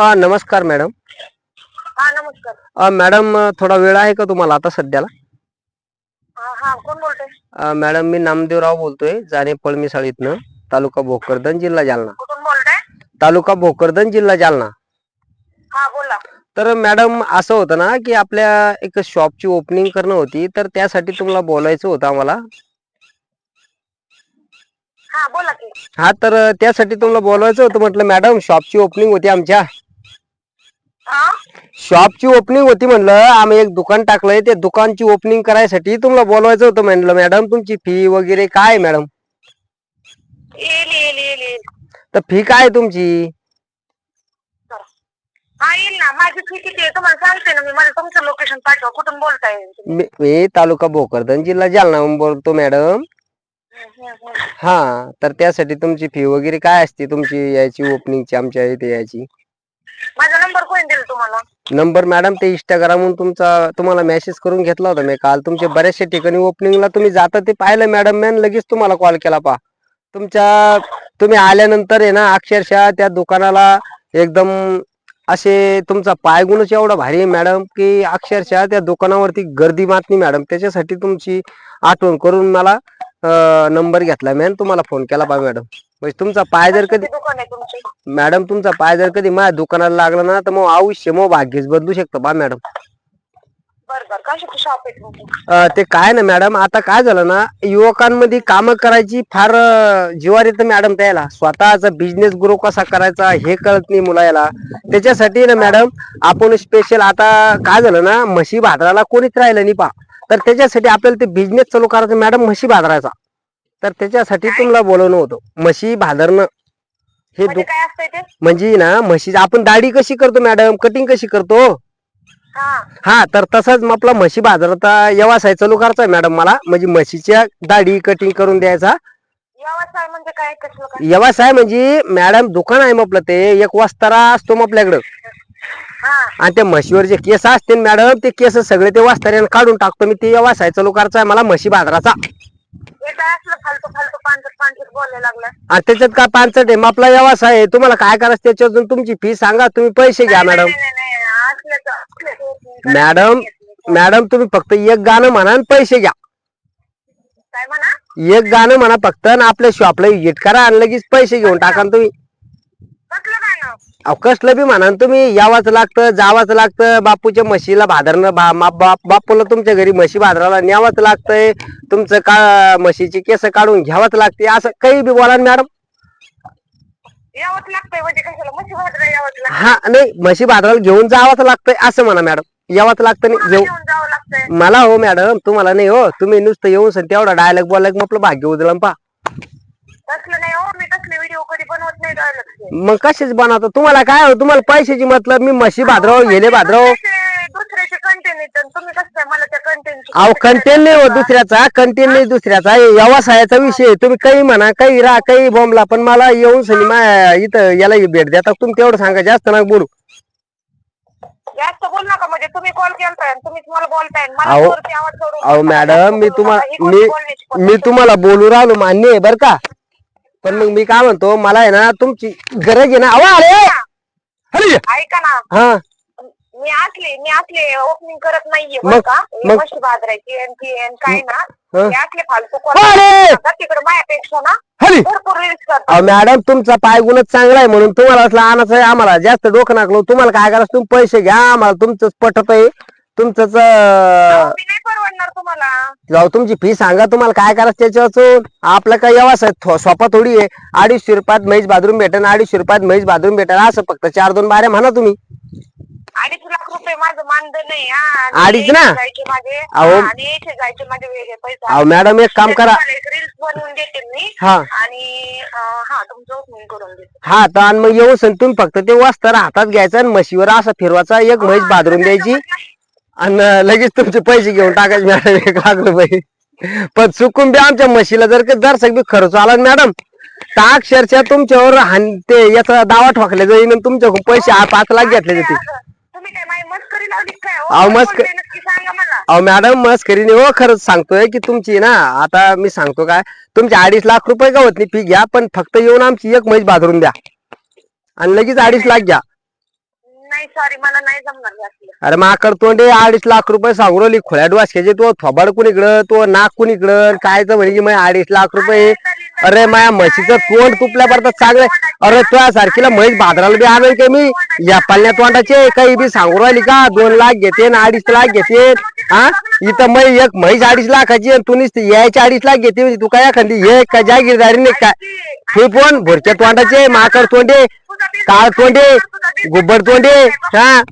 नमस्कार मॅडम. हा नमस्कार. अ, मॅडम अ, थोडा वेळ आहे का तुम्हाला आता सध्याला? हा हा कोण बोलतोय? अ, मॅडम मी नामदेवराव बोलतोय जाणे पळमीसाळ इथनं तालुका भोकरदन जिल्हा जालना. कुठून बोलताय? तालुका भोकरदन जिल्हा जालना. हा बोला. तर मॅडम असं होतं ना की आपल्या एक शॉपची ओपनिंग करणं होती तर त्यासाठी तुम्हाला बोलायचं होतं आम्हाला. हा बोला की. हा तर त्यासाठी तुम्हाला बोलायचं होतं म्हटलं मॅडम शॉपची ओपनिंग होती आमच्या. शॉपची ओपनिंग होती म्हणलं. आम्ही एक दुकान टाकलंय. ते दुकानची ओपनिंग करायसाठी तुम्हाला बोलवायचं होतं म्हणलं. मॅडम तुमची फी वगैरे काय मॅडम? येईल येईल येईल येईल. तर फी काय तुमची? हा येईल ना. माझी फी किती आहे? तुम्हाला सांगते ना मी. मला तुमचं लोकेशन पाठवा. कुठून बोलताय? तुम्ही? मी मी तालुका भोकरदन जिल्हा जालनाहून बोलतो मॅडम. हम्म, हम्म, हम्म. हा तर त्यासाठी तुमची फी वगैरे काय असते तुमची याची ओपनिंगची आमच्या इथे याची? माझा नंबर कोण दिला तुम्हाला? नंबर मॅडम ते इंस्टाग्रामवरून तुमचा तुम्हाला मेसेज करून घेतला होता मी काल. तुमचे बऱ्याचशा ठिकाणी ओपनिंगला तुम्ही जाता ते पाहिलं मॅडम मॅन लगेच तुम्हाला कॉल केला पा तुमच्या तुम्ही आल्यानंतर आहे ना अक्षरशः त्या दुकानाला एकदम असे तुमचा पायगुणच एवढा भारी आहे मॅडम की अक्षरशः त्या दुकानावरती गर्दी मात नाही मॅडम. त्याच्यासाठी तुमची आठवण करून मला नंबर घेतला मॅन तुम्हाला फोन केला पा मॅडम. म्हणजे तुमचा पाय जर कधी कशाचे दुकान आहे तुमचे. मॅडम तुमचा पाय जर कधी माझ्या दुकानाला लागला ना तर मग आयुष्य मग भाग्यच बदलू शकतं बा मॅडम. बर बर. कशाची शॉप आहे तुमची? अं, ते काय ना मॅडम आता काय झालं ना युवकांमध्ये कामं करायची फार अं, जिवार येतं मॅडम त्याला. स्वतःचा बिझनेस ग्रो कसा करायचा हे कळत नाही मुलाला त्याच्यासाठी ना मॅडम आपण स्पेशल आता काय झालं ना म्हशी भादराला कोणीच राहिलं नाही पा तर त्याच्यासाठी आपल्याला ते बिझनेस चालू करायचं मॅडम म्हशी भादरायचा तर त्याच्यासाठी तुम्हाला बोलवणं होतं. म्हशी भादरणं हे म्हणजे दु काय असतंय ते? म्हणजे ना म्हशी आपण दाढी कशी करतो मॅडम? कटिंग कशी करतो? हा. हा तर तसंच मग आपला म्हशी बाजाराचा व्यवसाय चालू करायचा आहे मॅडम मला. म्हणजे म्हशीच्या दाढी कटिंग करून द्यायचा. व्यवसाय म्हणजे काय? कसलं काय? व्यवसाय म्हणजे मॅडम दुकान आहे मग आपलं ते. एक वस्तारा असतो मग आपल्याकडं हा. आणि त्या म्हशीवर जे केस असते ना मॅडम ते केस सगळे ते वस्ताऱ्याने काढून टाकतो. मी ते व्यवसाय चालू करायचा आहे मला म्हशी बाजाराचा आणि त्याच्यात काय पानसट आहे? मग आपला व्यवसाय आहे. तुम्हाला काय करायचं त्याच्यातून तुमची फी सांगा तुम्ही पैसे घ्या मॅडम. मॅडम मॅडम तुम्ही फक्त एक गाणं म्हणा आणि पैसे घ्या. काय म्हणा? एक गाणं म्हणा फक्त आणि आपल्या शॉपला विजिट करा आणि लगेच पैसे घेऊन टाका तुम्ही अहो कसलं बी म्हणा तुम्ही यावाच लागतं जावाच लागतं बापूच्या म्हशीला भादरणं बा मा- बाप बापूला तुमच्या घरी म्हशी भादराला न्यावंच लागतंय तुमचं का म्हशीची केस काढून घ्यावंच लागते असं काही बी बोला ना मॅडम. यावंच लागतंय म्हणजे कशाला? मशी भाजरा यावंच लागतं हा नाही म्हशी भादराला घेऊन जावंच लागतंय असं म्हणा मॅडम. यावंच लागतं नाही घेऊ. घेऊन जावं लागतंय. मला हो मॅडम तुम्हाला नाही हो तुम्ही नुसतं येऊन सण तेवढा डायलॉग बोलला की मग आपलं भाग्य उदळं पा तसलं नाही हो मी तसले व्हिडिओ कधी बनवत नाही डायलॉग मग कसेच बनवतो? तुम्हाला काय हो तुम्हाला पैशाची मतलब मी म्हशी भादराव गेले भादराव दुसऱ्याचे कंटेंट येतात. तुम्ही कसं काय मला त्या कंटेंट अहो कंटेन नाही हो दुसऱ्याचा. कंटेन नाही दुसऱ्याचा. हे व्यवसायाचा विषय आहे. तुम्ही काही म्हणा काही राहा काही बोंबला पण मला येऊन सनी मा इथं याला भेट देता. तुम्ही तेवढं सांगा. जास्त ना बोलू. जास्त बोल नका. म्हणजे तुम्ही कॉल केलताय आणि तुम्हीच मला बोलताय. मला अहो- वरती आवाज सोडून अहो बोलताय. मॅडम जास्त मी बोलू तुम्हाला नका. ही मी बोलण्याची मी? तुम्हाला बोलू राहिलो मान्य आहे बर का? पण मग मी काय म्हणतो मला आहे ना तुमची गरज आहे ना. अहो अरे! अरे ऐका ना. हा. मी असले मी असले ओपनिंग करत नाहीये मग- बरं का? मग- म्हशी बाजरायची आणि ती आणि काय ना हं? असले फालतू अरे! कॉल तिकडे माझ्यापेक्षा ना भरपूर रील्स करतात. अहो मॅडम तुमचा पाय गुणच चांगला आहे म्हणून तुम्हाला असला आणायचं आहे आम्हाला जास्त डोकं नाकलो. तुम्हाला काय करायचं? तुम्ही पैसे घ्या आम्हाला तुमचंच पटत आहे तुमचंच अहो, अं, मी नाही परवडणार तुम्हाला. जाऊ तुमची फी सांगा तुम्हाला काय करायचं त्याच्यावर आपलं काय व्यवसाय थो- सोपा थोडी आहे. अडीचशे रुपयात म्हैस बाथरूम भेटेन अडीचशे रुपयात म्हैस बाथरूम भेटेन. असं फक्त चार दोन बाऱ्या म्हणा तुम्ही. अडीच लाख रुपये माझं मानधन नाही हा. अडीच ना? यायचे जायचे माझे अहो. हा, आणि यायचे जायचे माझे वेगळे पैसे. अहो मॅडम एक काम करा. रील्स बनवून देते मी. हा. आणि अं, हा तुमचं ओपनिंग करून देते. हा तर आणि मग येऊ सण तुम्ही फक्त ते वस्तर हातात घ्यायचं आणि म्हशीवर असा फिरवायचा एक म्हैस बाथरूम द्यायची. आणि लगेच तुमचे पैसे घेऊन टाकायचे मॅडम एक लाख रुपये. पण चुकून बी आमच्या म्हशीला जर का दर्शक बी खर्च आला मॅडम तर अक्षरशः तुमच्यावर ते याचा दावा ठोकले जाईल आणि तुमच्याकडून पैसे आ- पाच लाख घेतले जातील. तुम्ही काय माझी मस्करी लावली काय? हो? अहो, काय मस्क- बोलले नक्की सांगा मला. अहो मॅडम मस्करी नाही हो खरंच सांगतोय की तुमची ना आता मी सांगतो काय तुमचे अडीच लाख रुपये का होत नाही फी घ्या पण फक्त येऊन आमची एक म्हैस बाथरूम द्या. आणि लगेच अडीच लाख घ्या. नाही सॉरी मला नाही जमणार हे असलं. अरे माकड तोंडे अडीच लाख रुपये सांगू राहिली. खोळ्या डोसक्याचे तो थोबाड कुणीकडं तो नाक कुणीकडं काय तर म्हणजे की माझ्या अडीच लाख रुपये. अरे माया म्हशीचं तोंड तुपल्या पडतात चांगलं अरे तुझ्या सारखीला म्हैस बाजाराला बी आणेल का मी. या पालण्या तोंडाचे काही बी सांगू राहिली का? दोन लाख घेते न अडीच लाख घेते. हा? इथं मै एक म्हैस अडीच लाखाची आणि तू नुसती यायची अडीच लाख घेते म्हणजे तू काय एखादी हे का? जागीरदारी नाही काय तू पण भोरच्या तोंडाचे माकड तोंडे. काळ तोंडे गुब्बड तोंडे हा